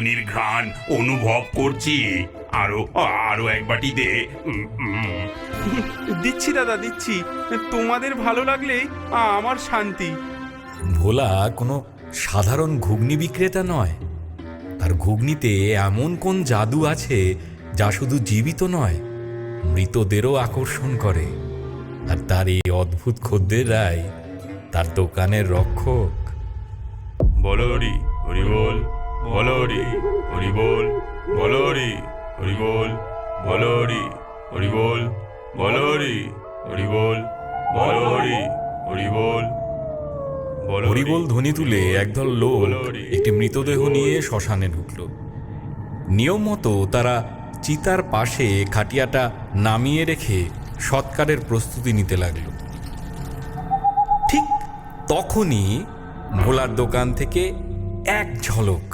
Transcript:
ঘুগনির ঘ্রাণ অনুভব করছি। আরও আরও এক বাটি দে। উম, উম। দিচ্ছি দাদা দিচ্ছি। তোমাদের ভালো লাগলেই আমার শান্তি। ভোলা কোনো সাধারণ ঘুগনি বিক্রেতা নয়। তার ঘুগনিতে এমন কোন জাদু আছে যা শুধু জীবিত নয় মৃতদেরও আকর্ষণ করে। আর তার এই অদ্ভুত খদ্দেররাই তার দোকানের রক্ষক। বলো হরি হরি বল। বলো হরি হরি বল বলো হরি হরি বল বলো হরি হরি বল বলো হরি হরি বল বলো হরি বলো হরিবোল ধ্বনি তুলে একদল লোক একটি মৃতদেহ নিয়ে শ্মশানে ঢুকল। নিয়ম মতো তারা চিতার পাশে খাটিয়াটা নামিয়ে রেখে সৎকারের প্রস্তুতি নিতে লাগল। ঠিক তখনই ভোলার দোকান থেকে এক ঝলক